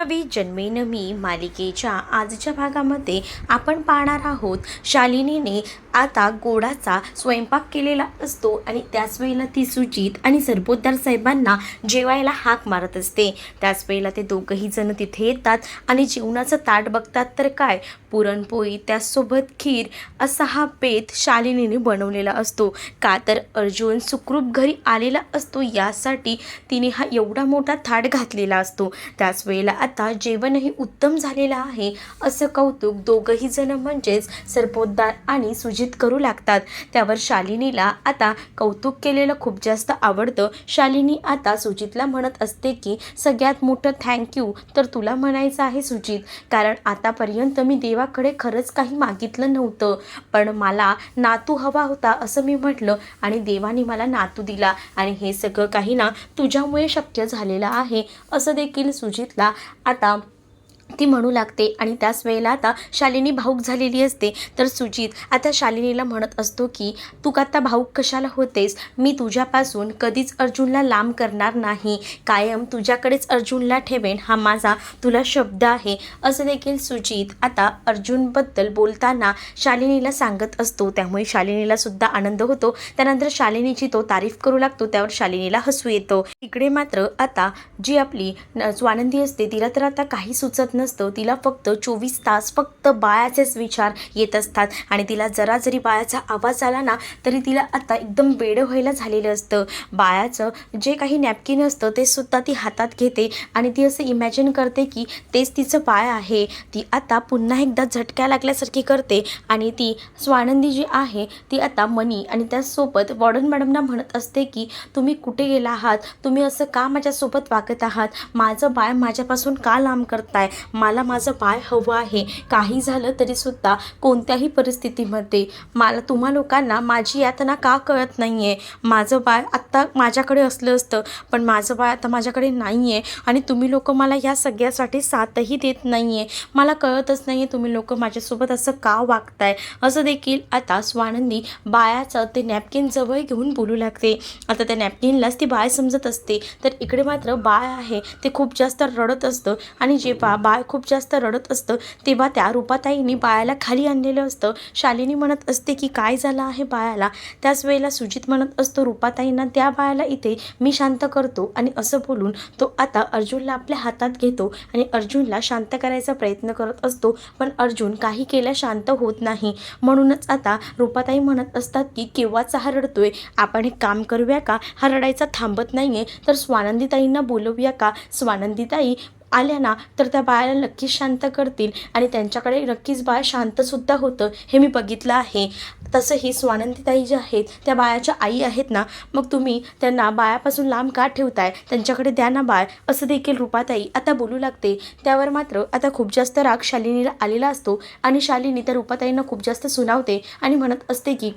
कवी जन्मेन मी मालिकेच्या आजच्या भागामध्ये आपण पाहणार आहोत शालिनीने आता गोडाचा स्वयंपाक केलेला असतो आणि त्याच वेळेला ती सुजित आणि सरपोतदार साहेबांना जेवायला हाक मारत असते. त्याच वेळेला ते दोघंही जण तिथे येतात आणि जेवणाचं ताट बघतात तर काय? पुरणपोळी त्याचसोबत खीर असा हा बेत शालिनीने बनवलेला असतो. का तर अर्जुन सुखरूप घरी आलेला असतो यासाठी तिने हा एवढा मोठा थाट घातलेला असतो. त्याच वेळेला आता जेवणही उत्तम झालेलं आहे असं कौतुक दोघंही जण म्हणजेच सरपोतदार आणि सुजित करू लागतात. त्यावर शालिनीला आता कौतुक केलेलं खूप जास्त आवडतं. शालिनी आता सुजितला म्हणत असते की सगळ्यात मोठं थँक्यू तर तुला म्हणायचं आहे सुजित. कारण आतापर्यंत मी देवाकडे खरंच काही मागितलं नव्हतं. पण मला नातू हवा होता असं मी म्हटलं आणि देवाने मला नातू दिला. आणि हे सगळं काही ना तुझ्यामुळे शक्य झालेलं आहे. असं देखील सुजितला आता ती म्हणू लागते आणि त्याच वेळेला आता शालिनी भाऊक झालेली असते. तर सुजित आता शालिनीला म्हणत असतो की तू का आता भाऊक कशाला होतेस? मी तुझ्यापासून कधीच अर्जुनला लांब करणार नाही. कायम तुझ्याकडेच अर्जुनला ठेवेन. हा माझा तुला शब्द आहे. असं देखील सुजित आता अर्जुनबद्दल बोलताना शालिनीला सांगत असतो. त्यामुळे शालिनीला सुद्धा आनंद होतो. त्यानंतर शालिनीची तो तारीफ करू लागतो. त्यावर शालिनीला हसू येतो. इकडे मात्र आता जी आपली स्वानंदी असते तिला तर आता काही सुचत नसतं तिला फक्त चोवीस तास फक्त बाळाचेच विचार येत असतात. आणि तिला जरा जरी बाळाचा आवाज आला ना तरी तिला आता एकदम बेडं व्हायला झालेलं असतं. बाळाचं जे काही नॅपकिन असतं ते सुद्धा ती हातात घेते आणि ती असं इमॅजिन करते की तेच तिचं बाळ आहे. ती आता पुन्हा एकदा झटक्या लागल्यासारखी करते आणि ती स्वानंदी जी आहे ती आता मनी आणि त्यासोबत वॉर्डन मॅडमना म्हणत असते की तुम्ही कुठे गेला आहात? तुम्ही असं का माझ्यासोबत वागत आहात? माझं बाळ माझ्यापासून का लांब करताय? मला माझं पाय हवं आहे. काही झालं तरीसुद्धा कोणत्याही परिस्थितीमध्ये. मला तुम्हा लोकांना माझी यातना का कळत नाही आहे माझं बाळ आत्ता माझ्याकडे असलं असतं पण माझं बाळ आता माझ्याकडे नाही आहे आणि तुम्ही लोक मला या सगळ्यासाठी साथही देत नाही आहे मला कळतच नाही आहे तुम्ही लोक माझ्यासोबत असं का वागताय? असं देखील आता स्वानंदी बाळाचं ते नॅपकिन जवळ घेऊन बोलू लागते. आता त्या नॅपकिनलाच ती बाळ समजत असते. तर इकडे मात्र बाळ आहे. ते खूप जास्त रडत असतं आणि जेव्हा बाळ खूप जास्त रडत असतं. तेव्हा त्या रूपाताईंनी बाळाला खाली आणलेलं असतं. शालिनी म्हणत असते की काय झालं आहे बाळाला? त्याच वेळेला सुजित म्हणत असतो रूपाताईंना त्या बाळाला इथे मी शांत करतो. आणि असं बोलून तो आता अर्जुनला आपल्या हातात घेतो आणि अर्जुनला शांत करायचा प्रयत्न करत असतो. पण अर्जुन काही केल्या शांत होत नाही. म्हणूनच आता रूपाताई म्हणत असतात की केव्हाचा हा रडतोय? आपण एक काम करूया का? हा रडायचा थांबत नाही आहे तर स्वानंदीताईंना बोलवूया का? स्वानंदीताई आल्या ना तर त्या बाळाला नक्कीच शांत करतील. आणि त्यांच्याकडे नक्कीच बाळ शांतसुद्धा होतं हे मी बघितलं आहे. तसंही स्वानंदीताई ज्या आहेत त्या बाळाच्या आई आहेत ना मग तुम्ही त्यांना बाळापासून लांब का ठेवताय? त्यांच्याकडे द्या ना बाळ. असं देखील रूपाताई आता बोलू लागते. त्यावर मात्र आता खूप जास्त राग शालिनीला आलेला असतो. आणि शालिनी त्या रूपाताईंना खूप जास्त सुनावते आणि म्हणत असते की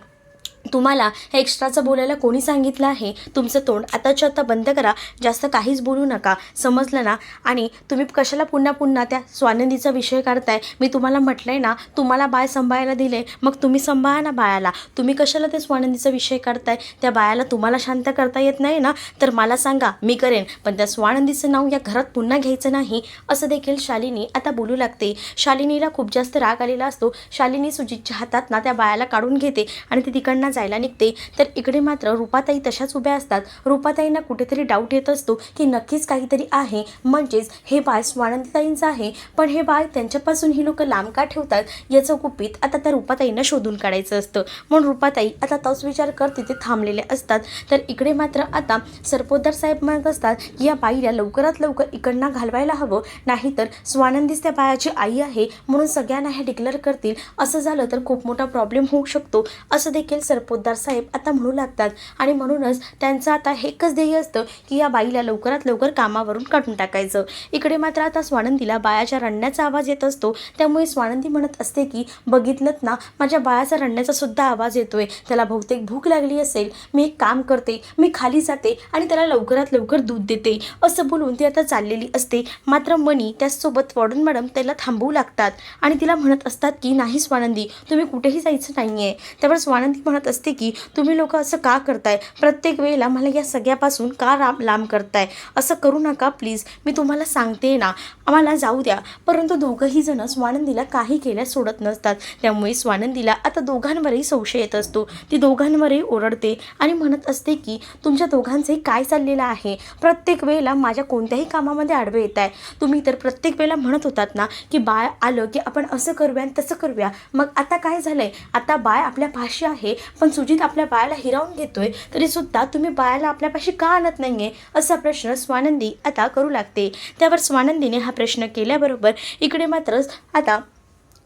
तुम्हाला हे एक्स्ट्राचं बोलायला कोणी सांगितलं आहे? तुमचं तोंड आताच्या आता बंद करा. जास्त काहीच बोलू नका. समजलं ना? आणि तुम्ही कशाला पुन्हा पुन्हा त्या स्वानंदीचा विषय काढताय? मी तुम्हाला म्हटलं आहे ना तुम्हाला बाळ सांभाळायला दिले मग तुम्ही सांभाळा ना बायाला तुम्ही कशाला त्या स्वानंदीचा विषय काढताय? त्या बायाला तुम्हाला शांत करता येत नाही ना? तर मला सांगा मी करेन. पण त्या स्वानंदीचं नाव या घरात पुन्हा घ्यायचं नाही? असं देखील शालिनी आता बोलू लागते. शालिनीला खूप जास्त राग आलेला असतो. शालिनी सुजितच्या हातात ना त्या बायाला काढून घेते आणि ती तिकडनं जायला निघते. तर इकडे मात्र रूपाताई तशाच उभ्या असतात. रूपाताईंना कुठेतरी डाऊट येत असतो की नक्कीच काहीतरी आहे. म्हणजेच हे बाळ स्वानंदताईंचं आहे. पण हे बाळ त्यांच्यापासून ही लोक लांब का ठेवतात याचं गुपित आता त्या रूपाताईंना शोधून काढायचं असतं. म्हणून रूपाताई आता तोच विचार कर तिथे थांबलेले असतात. तर इकडे मात्र आता सरपोतदार साहेब म्हणत असतात की या बाईला लवकरात लवकर इकडनं घालवायला हवं. नाहीतर स्वानंदीच त्या बायाची आई आहे म्हणून सगळ्यांना हे डिक्लेअर करतील. असं झालं तर खूप मोठा प्रॉब्लेम होऊ शकतो. असं देखील सरपोतदार साहेब आता म्हणू लागतात. आणि म्हणूनच त्यांचं आता एकच ध्येय असतं की या बाईला लवकरात लवकर कामावरून काढून टाकायचं. इकडे मात्र आता स्वानंदीला बायाच्या रडण्याचा आवाज येत असतो. त्यामुळे स्वानंदी म्हणत असते की बघितलंत ना माझ्या बाळाचा रडण्याचा सुद्धा आवाज येतोय. त्याला बहुतेक भूक लागली असेल. मी एक काम करते. मी खाली जाते आणि त्याला लवकरात लवकर दूध देते. असं बोलून ती आता चाललेली असते. मात्र मनी त्याचसोबत वॉर्डन मॅडम त्याला थांबवू लागतात. आणि तिला म्हणत असतात की नाही स्वानंदी तुम्ही कुठेही जायचं नाही आहे त्यावर स्वानंदी म्हणत असते की तुम्ही लोक असं का करताय? प्रत्येक वेळेला मला या सगळ्यापासून का राम लांब करताय? असं करू नका प्लीज मी तुम्हाला सांगते ना आम्हाला जाऊ द्या. परंतु दोघंही जण स्वानंदीला काही केल्यास सोडत नसतात. त्यामुळे स्वानंदीला आता दोघांवरही संशय येत असतो. ती दोघांवरही ओरडते आणि म्हणत असते की तुमच्या दोघांचंही काय चाललेलं आहे? प्रत्येक वेळेला माझ्या कोणत्याही कामामध्ये आडवे येत आहे तुम्ही तर प्रत्येक वेळेला म्हणत होतात ना की बाळ आलं की आपण असं करूया आणि तसं करूया. मग आता काय झालं आहे आता बाळ आपल्या पाशी आहे. पण सुजित आपल्या बाळाला हिरावून घेतोय तरी सुद्धा तुम्ही बाळाला आपल्यापाशी का आणत नाहीये? असा प्रश्न स्वानंदी आता करू लागते. त्यावर स्वानंदीने हा प्रश्न केल्याबरोबर इकडे मात्र आता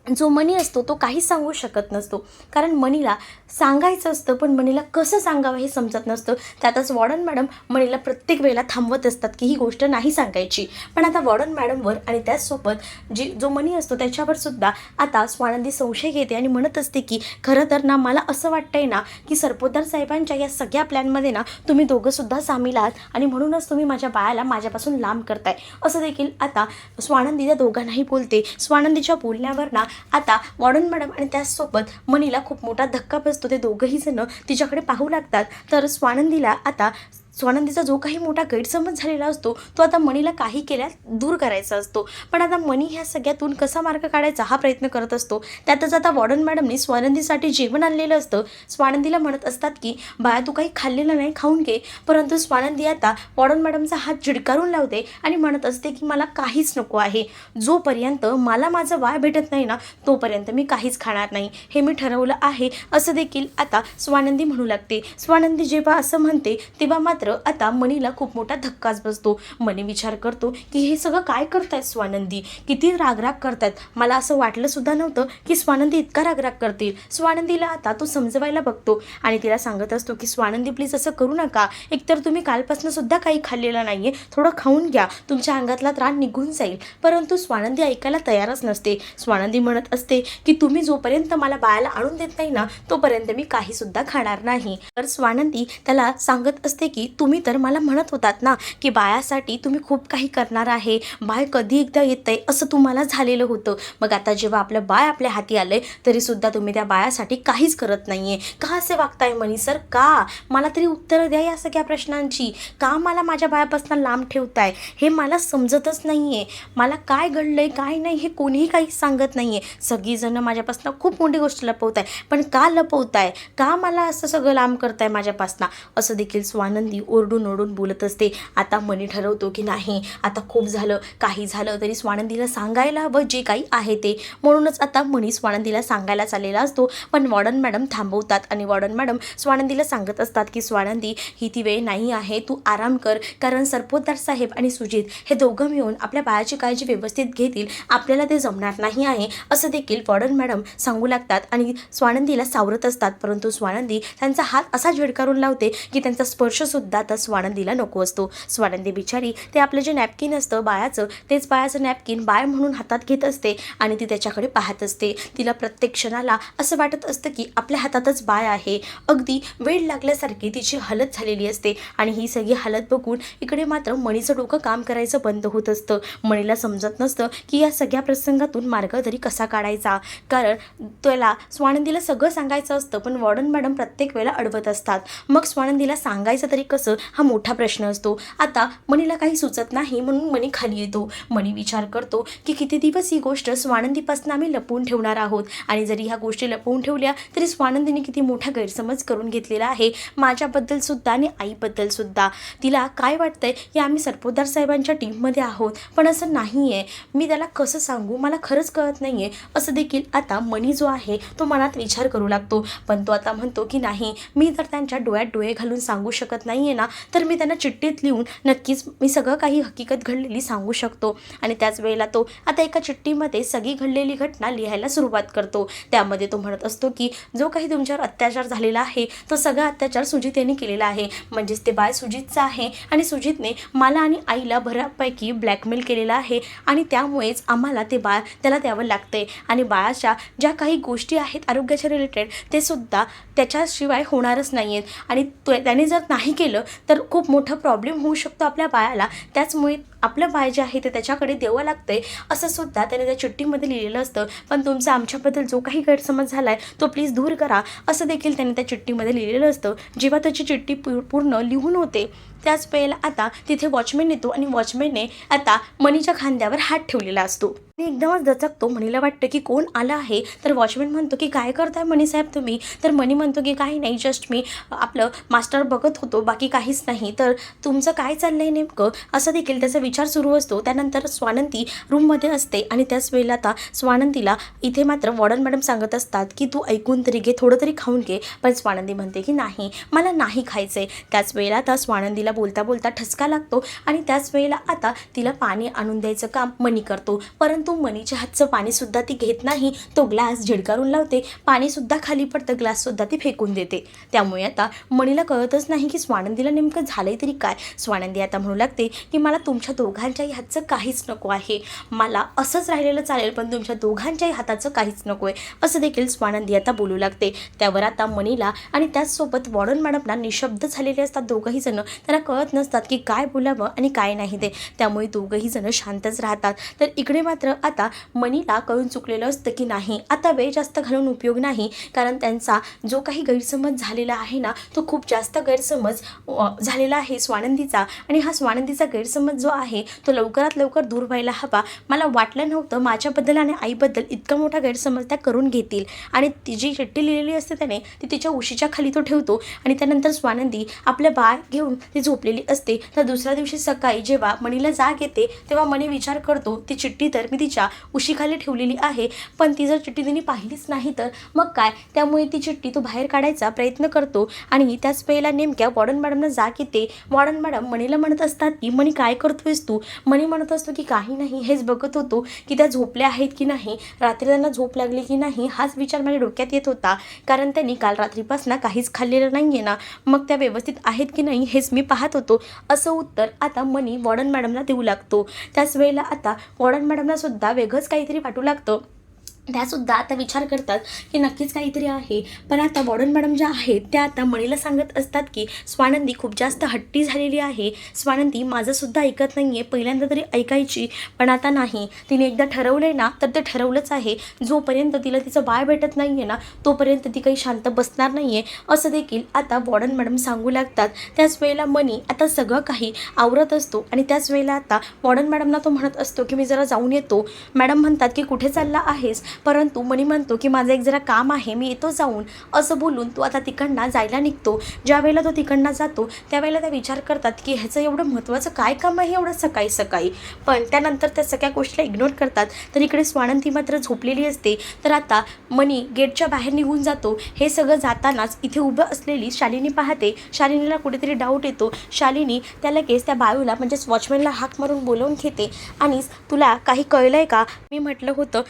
जो मनी असतो तो काहीच सांगू शकत नसतो. कारण मनीला सांगायचं असतं पण मनीला कसं सांगावं हे समजत नसतं. त्यातच वॉर्डन मॅडम मनीला प्रत्येक वेळेला थांबवत असतात की ही गोष्ट नाही सांगायची. पण आता वॉर्डन मॅडमवर आणि त्याचसोबत जी जो मनी असतो त्याच्यावर सुद्धा आता स्वानंदी संशय घेते आणि म्हणत असते की खरं तर ना मला असं वाटतंय ना की सरपोतदार साहेबांच्या या सगळ्या प्लॅनमध्ये ना तुम्ही दोघंसुद्धा सामील आहात आणि म्हणूनच तुम्ही माझ्या बाळाला माझ्यापासून लांब करताय. असं देखील आता स्वानंदी त्या दोघांनाही बोलते. स्वानंदीच्या बोलण्यावर ना आता वॉर्डन मॅडम आणि त्याचसोबत मनीला खूप मोठा धक्का बसतो. ते दोघंही जण तिच्याकडे पाहू लागतात. तर स्वानंदीला आता स्वानंदीचा जो काही मोठा गैरसमज झालेला असतो तो आता मणीला काही केल्यास दूर करायचा असतो. पण आता मणी ह्या सगळ्यातून कसा मार्ग काढायचा हा प्रयत्न करत असतो. त्यातच आता वॉर्डन मॅडमने स्वानंदीसाठी जेवण आणलेलं असतं. स्वानंदीला म्हणत असतात की बाया तू काही खाल्लेलं नाही खाऊन घे. परंतु स्वानंदी आता वॉर्डन मॅडमचा हात झिडकारून लावते आणि म्हणत असते की मला काहीच नको आहे. जोपर्यंत मला माझं वाय भेटत नाही ना तोपर्यंत मी काहीच खाणार नाही. हे मी ठरवलं आहे. असं देखील आता स्वानंदी म्हणू लागते. स्वानंदी जेव्हा असं म्हणते तेव्हा मात्र आता मनीला खूप मोठा धक्काच बसतो. मनी विचार करतो की हे सगळं काय करतायत स्वानंदी? किती रागराग करतायत? मला असं वाटलं सुद्धा नव्हतं की स्वानंदी इतका रागराग करतील. स्वानंदीला आता तो समजवायला बघतो आणि तिला सांगत असतो की स्वानंदी प्लीज असं करू नका. एकतर तुम्ही कालपासून सुद्धा काही खाल्लेलं नाही आहे थोडं खाऊन घ्या. तुमच्या अंगातला त्राण निघून जाईल. परंतु स्वानंदी ऐकायला तयारच नसते. स्वानंदी म्हणत असते की तुम्ही जोपर्यंत मला बाळाला आणून देत नाही ना तोपर्यंत मी काही सुद्धा खाणार नाही. तर स्वानंदी त्याला सांगत असते की तुम्ही तर मला म्हणत होतात ना की बाळासाठी तुम्ही खूप काही करणार आहे बाळ कधी एकदा येतंय असं तुम्हाला झालेलं होतं. मग आता जेव्हा आपलं बाळ आपल्या हाती आलं आहे तरीसुद्धा तुम्ही त्या बाळासाठी काहीच करत नाही आहे का असे वागताय मनी सर? का? मला तरी उत्तरं द्या या सगळ्या प्रश्नांची. का मला माझ्या बाळापासून लांब ठेवताय? हे मला समजतच नाही आहे मला काय घडलं आहे काय नाही हे कोणीही काही सांगत नाही आहे सगळीजणं माझ्यापासून खूप मोठी गोष्ट लपवताय. पण का लपवताय? का मला असं सगळं लांब करताय माझ्यापासनं? असं देखील स्वानंदी ओरडून ओरडून बोलत असते. आता मनी ठरवतो की नाही आता खूप झालं काही झालं तरी स्वानंदीला सांगायला हवं जे काही आहे ते. म्हणूनच आता मनी स्वानंदीला सांगायला चाललेला असतो. पण वॉर्डन मॅडम थांबवतात आणि वॉर्डन मॅडम स्वानंदीला सांगत असतात की स्वानंदी ही ती वेळ नाही आहे तू आराम कर. कारण सरपोतदार साहेब आणि सुजित हे दोघं मिळून आपल्या बाळाची काळजी व्यवस्थित घेतील. आपल्याला ते जमणार नाही आहे. असं देखील वॉर्डन मॅडम सांगू लागतात आणि स्वानंदीला सावरत असतात. परंतु स्वानंदी त्यांचा हात असा झिडकारून लावते की त्यांचा स्पर्शसुद्धा आता स्वानंदीला नको असतो. स्वानंदी बिचारी ते आपलं जे नॅपकिन असतं बायाचं तेच बायाचं नॅपकिन बाय म्हणून हातात घेत असते आणि ती त्याच्याकडे पाहत असते. तिला प्रत्येक क्षणाला असं वाटत असतं की आपल्या हातातच बाय आहे. अगदी वेळ लागल्यासारखी तिची हालत झालेली असते आणि ही सगळी हालत बघून इकडे मात्र मणीचं डोकं काम करायचं बंद होत असतं. मणीला समजत नसतं की या सगळ्या प्रसंगातून मार्ग तरी कसा काढायचा? कारण त्याला स्वानंदीला सगळं सांगायचं असतं पण वॉर्डन मॅडम प्रत्येक वेळेला अडवत असतात. मग स्वानंदीला सांगायचं तरी कसं हा मोठा प्रश्न असतो. आता मणीला काही सुचत नाही म्हणून मणी खाली येतो. मणी विचार करतो की किती दिवस ही गोष्ट स्वानंदीपासून आम्ही लपवून ठेवणार आहोत? आणि जरी ह्या गोष्टी लपवून ठेवल्या तरी स्वानंदीने किती मोठा गैरसमज करून घेतलेला आहे. माझ्याबद्दल सुद्धा आणि आईबद्दल सुद्धा. तिला काय वाटतंय की आम्ही सरपोतदार साहेबांच्या टीममध्ये आहोत. पण असं नाही आहे मी त्याला कसं सांगू? मला खरंच कळत नाही आहे असं देखील आता मणी जो आहे तो मनात विचार करू लागतो. पण तो आता म्हणतो की नाही मी तर त्यांच्या डोळ्यात डोळे घालून सांगू शकत नाही आहे ना तर मी त्यांना चिठ्ठीत लिहून नक्कीच मी सगळं काही हकीकत घडलेली सांगू शकतो. आणि त्याच वेळेला तो आता एका चिठ्ठीमध्ये सगळी घडलेली घटना लिहायला सुरुवात करतो. त्यामध्ये तो म्हणत असतो की जो काही तुमच्यावर अत्याचार झालेला आहे तो सगळा अत्याचार सुजित यांनी केलेला आहे. म्हणजेच ते बाळ सुजितचं आहे आणि सुजितने मला आणि आईला बऱ्यापैकी ब्लॅकमेल केलेला आहे आणि त्यामुळेच आम्हाला ते बाळ त्याला द्यावं लागतंय. आणि बाळाच्या ज्या काही गोष्टी आहेत आरोग्याच्या रिलेटेड ते सुद्धा त्याच्याशिवाय होणारच नाही आहेत आणि तो त्याने जर नाही केलं तर खूप मोठा प्रॉब्लेम होऊ शकतो आपल्या पायाला त्याचमुळे आपलं पाय जे आहे ते त्याच्याकडे द्यावं लागतंय असं सुद्धा त्याने त्या चिठ्ठीमध्ये लिहिलेलं असतं. पण तुमचा आमच्याबद्दल जो काही गैरसमज झाला आहे तो प्लीज दूर करा. असं देखील त्याने त्या चिठ्ठीमध्ये लिहिलेलं असतं. जेव्हा त्याची चिठ्ठी पूर्ण लिहून होते त्याच वेळेला आता तिथे वॉचमॅन येतो आणि वॉचमॅनने आता मनीच्या खांद्यावर हात ठेवलेला असतो. आणि एकदमच दचकतो. मनीला वाटतं की कोण आलं आहे? तर वॉचमॅन म्हणतो की काय करताय मनी साहेब तुम्ही? तर मनी म्हणतो की काही नाही जस्ट मी आपलं मास्टर बघत होतो. बाकी काहीच नाही. तर तुमचं काय चाललं आहे नेमकं? असं देखील त्याचा विचार सुरू असतो. त्यानंतर स्वानंती रूममध्ये असते आणि त्याच वेळेला आता स्वानंतीला इथे मात्र वॉर्डन मॅडम सांगत असतात की तू ऐकून तरी घे थोडं तरी खाऊन घे. पण स्वानंदी म्हणते की नाही मला नाही खायचं आहे त्याच वेळेला आता स्वानंदीला बोलता बोलता ठसका लागतो आणि त्याच वेळेला आता तिला पाणी आणून द्यायचं काम मनी करतो. परंतु मनीच्या हातचं पाणीसुद्धा ती घेत नाही. तो ग्लास झिडकारून लावते. पाणीसुद्धा खाली पडतं. ग्लाससुद्धा ती फेकून देते. त्यामुळे आता मणीला कळतच नाही की स्वानंदीला नेमकं झालंय तरी काय. स्वानंदी आता म्हणू लागते की मला तुमच्या दोघांच्याही हातचं काहीच नको आहे. मला असंच राहिलेलं चालेल पण तुमच्या दोघांच्याही हाताचं काहीच नको आहे असं देखील स्वानंदी आता बोलू लागते. त्यावर आता मनीला आणि त्याचसोबत वॉर्डन मॅडमला निशब्द झालेले असतात दोघंही जण. त्यांना कळत नसतात की काय बोलावं आणि काय नाही ते. त्यामुळे दोघंही जण शांतच राहतात. तर इकडे मात्र आता मनीला कळून चुकलेलं असतं की नाही. आता वेळ जास्त घालून उपयोग नाही कारण त्यांचा जो काही गैरसमज झालेला आहे ना तो खूप जास्त गैरसमज झालेला आहे स्वानंदीचा. आणि हा स्वानंदीचा गैरसमज जो आहे तो लवकरात लवकर दूर व्हायला हवा. मला वाटलं नव्हतं माझ्याबद्दल आणि आईबद्दल इतका मोठा गैरसमज त्या करून घेतील. आणि ती जी चिठ्ठी लिहिलेली असते त्याने ती तिच्या उशीच्या खाली तो ठेवतो आणि त्यानंतर स्वानंदी आपल्या बाळ घेऊन ती झोपलेली असते. तर दुसऱ्या दिवशी सकाळी जेव्हा मणीला जाग येते तेव्हा मणी विचार करतो ती चिठ्ठी तर मी तिच्या उशीखाली ठेवलेली आहे पण ती जर चिठ्ठी तिने पाहिलीच नाही तर मग काय? त्यामुळे ती चिठ्ठी तो बाहेर काढायचा प्रयत्न करतो आणि त्याच वेळेला नेमक्या वॉर्डन मॅडमना जाग येते. वॉर्डन मॅडम मणीला म्हणत असतात की मणी काय करतोयस तू? मणी म्हणत असतो की काही नाही हेच बघत होतो की त्या झोपल्या आहेत की नाही रात्री त्यांना झोप लागली की नाही हाच विचार माझ्या डोक्यात येत होता. कारण त्यांनी काल रात्रीपासून काहीच खाल्लेलं नाही आहे ना. मग त्या व्यवस्थित आहेत की नाही हेच मी पाहत होतो. असं उत्तर आता मनी वॉर्डन मॅडमला देऊ लागतो. त्याच वेळेला आता वॉर्डन मॅडमला सुद्धा वेगळंच काहीतरी वाटू लागतं. त्यासुद्धा आता विचार करतात की नक्कीच काहीतरी आहे. पण आता वॉर्डन मॅडम ज्या आहेत त्या आता मणीला सांगत असतात की स्वानंदी खूप जास्त हट्टी झालेली आहे. स्वानंदी माझंसुद्धा ऐकत नाही आहे पहिल्यांदा तरी ऐकायची. पण आता नाही. तिने एकदा ठरवलं आहे ना तर ते ठरवलंच आहे. जोपर्यंत तिला तिचं बाय भेटत नाही आहे ना तोपर्यंत ती काही शांत बसणार नाही आहे असं देखील आता वॉर्डन मॅडम सांगू लागतात. त्याच वेळेला मनी आता सगळं काही आवरत असतो. आणि त्याच वेळेला आता वॉर्डन मॅडमना तो म्हणत असतो की मी जरा जाऊन येतो. मॅडम म्हणतात की कुठे चालला आहेस? परंतु मनी म्हणतो की माझं एक जरा काम आहे मी येतो जाऊन असं बोलून तो आता तिकडनं जायला निघतो. ज्यावेळेला तो तिकडनं जातो त्यावेळेला त्या विचार करतात की ह्याचं एवढं महत्त्वाचं काय काम आहे एवढं सकाळी सकाळी? पण त्यानंतर त्या सगळ्या गोष्टीला इग्नोर करतात. तर इकडे स्वानंती मात्र झोपलेली असते. तर आता मनी गेटच्या बाहेर निघून जातो. हे सगळं जातानाच इथे उभं असलेली शालिनी पाहते. शालिनीला कुठेतरी डाऊट येतो. शालिनी त्या लगेच त्या बाळूला म्हणजेच वॉचमॅनला हाक मारून बोलवून घेते. आणि तुला काही कळलं आहे का? मी म्हटलं होतं.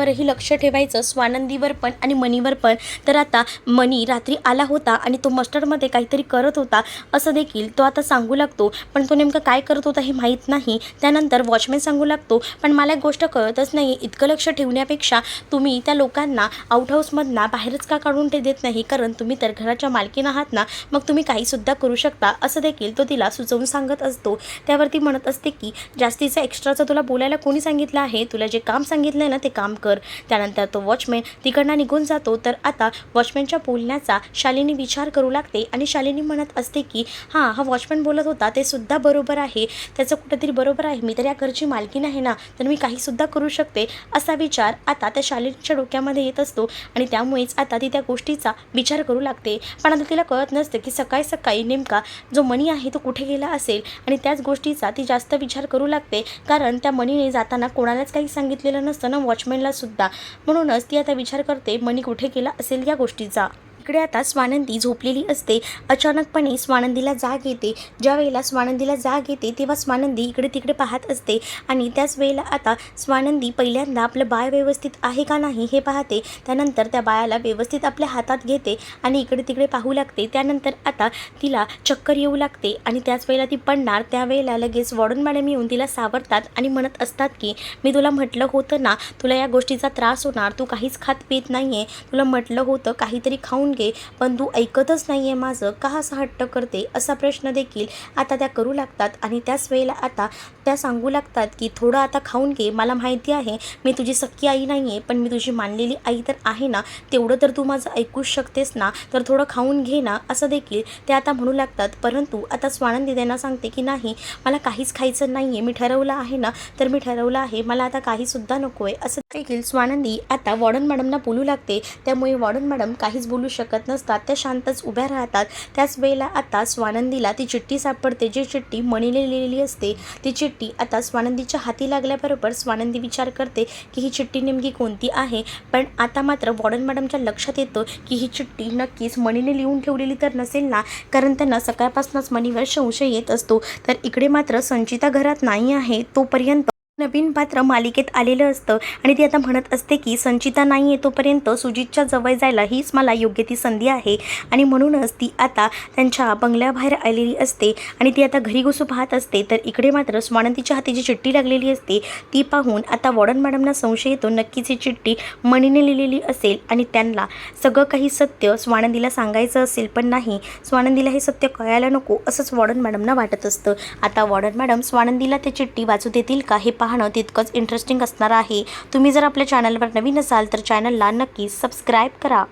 दोघांवरही लक्ष ठेवायचं स्वानंदीवर पण आणि मनीवर पण. तर आता मनी रात्री आला होता आणि तो मस्टरमध्ये काहीतरी करत होता असं देखील तो आता सांगू लागतो. पण तो नेमकं काय करत होता हे माहीत नाही. त्यानंतर वॉचमॅन सांगू लागतो पण मला एक गोष्ट कळतच नाही. इतकं लक्ष ठेवण्यापेक्षा तुम्ही त्या लोकांना आउटहाऊसमधना बाहेरच का काढून ते देत नाही? कारण तुम्ही तर घराच्या मालकीनं आहात ना मग तुम्ही काहीसुद्धा करू शकता. असं देखील तो तिला सुचवून सांगत असतो. त्यावरती म्हणत असते की जास्तीचं एक्स्ट्राचं तुला बोलायला कोणी सांगितलं आहे? तुला जे काम सांगितलं आहे ना ते काम कर. त्यानंतर तो वॉचमॅन तिकडनं निघून जातो. तर आता वॉचमॅनच्या बोलण्याचा शालिनी विचार करू लागते आणि शालिनी म्हणत असते की हां हा वॉचमॅन बोलत होता ते सुद्धा बरोबर आहे. त्याचं कुठंतरी बरोबर आहे. मी तर या घरची मालकी नाही ना तर मी काहीसुद्धा करू शकते. असा विचार आता त्या शालिनीच्या डोक्यामध्ये येत असतो आणि त्यामुळेच आता ती त्या गोष्टीचा विचार करू लागते. पण आता तिला कळत नसतं की सकाळी सकाळी नेमका जो मनी आहे तो कुठे गेला असेल आणि त्याच गोष्टीचा ती जास्त विचार करू लागते. कारण त्या मनीने जाताना कोणालाच काही सांगितलेलं नसतं ना वॉचमॅनला सुद्धा. म्हणूनच ती आता विचार करते मनी कुठे गेला असेल या गोष्टीचा. इकडे आता स्वानंदी झोपलेली असते. अचानकपणे स्वानंदीला जाग येते. ज्या वेळेला स्वानंदीला जाग येते तेव्हा स्वानंदी इकडे तिकडे पाहत असते. आणि त्याच वेळेला आता स्वानंदी पहिल्यांदा आपलं बाळ व्यवस्थित आहे का नाही हे पाहते. त्यानंतर त्या बायाला व्यवस्थित आपल्या हातात घेते आणि इकडे तिकडे पाहू लागते. त्यानंतर आता तिला चक्कर येऊ लागते आणि त्याच वेळेला ती पडणार. त्यावेळेला लगेच वॉर्डन मॅडम येऊन तिला सावरतात आणि म्हणत असतात की मी तुला म्हटलं होतं ना तुला या गोष्टीचा त्रास होणार. तू काहीच खात पित नाही आहे तुला म्हटलं होतं काहीतरी खाऊन घे पण तू ऐकतच नाही आहे माझं का असं हट्ट करते? असा प्रश्न देखील आता त्या करू लागतात आणि त्याच वेळेला आता त्या सांगू लागतात की थोडं आता खाऊन घे मला माहिती आहे मी तुझी सख्खी आई नाही आहे पण मी तुझी मानलेली आई तर आहे ना तेवढं तर तू माझं ऐकूच शकतेस ना तर थोडं खाऊन घे ना असं देखील ते आता म्हणू लागतात. परंतु आता स्वानंदी त्यांना सांगते की नाही मला काहीच खायचं नाही आहे मी ठरवलं आहे ना तर मी ठरवलं आहे मला आता काहीसुद्धा नको आहे असं देखील स्वानंदी आता वॉर्डन मॅडमना बोलू लागते. त्यामुळे वॉर्डन मॅडम काहीच बोलू शकत नसतात त्या शांतच उभ्या राहतात. त्याच वेळेला आता स्वानंदीला ती चिठ्ठी सापडते जी चिठ्ठी मणीने लिहिलेली असते ती चिठ्ठी आता स्वानंदीच्या हाती लागल्याबरोबर स्वानंदी विचार करते की ही चिठ्ठी नेमकी कोणती आहे? पण आता मात्र वॉर्डन मॅडमच्या लक्षात येतं की ही चिठ्ठी नक्कीच मणीने लिहून ठेवलेली तर नसेल ना? कारण त्यांना सकाळपासूनच मणीवर संशय येत असतो. तर इकडे मात्र संचिता घरात नाही आहे तोपर्यंत नवीन पात्र मालिकेत आलेलं असतं. आणि ती आता म्हणत असते की संचिता नाही आहे तोपर्यंत सुजितच्या जवळ जायला हीच मला योग्य ती संधी आहे. आणि म्हणूनच ती आता त्यांच्या बंगल्याबाहेर आलेली असते. आणि ती आता घरी घुसू पाहत असते. तर इकडे मात्र स्वानंतीच्या हाती जी चिठ्ठी लागलेली असते ती पाहून आता वॉर्डन मॅडमना संशय येतो नक्कीच ही चिठ्ठी मणीने लिहिलेली असेल आणि त्यांना सगळं काही सत्य स्वानंदीला सांगायचं असेल पण नाही. स्वानंदीला हे सत्य कळायला नको असंच वॉर्डन मॅडमना वाटत असतं. आता वॉर्डन मॅडम स्वानंदीला ते चिठ्ठी वाचू देतील का हे पाहणं तितकंच इंटरेस्टिंग असणार आहे. तुम्ही जर आपल्या चॅनलवर नवीन असाल तर चॅनलला नक्की सबस्क्राईब करा.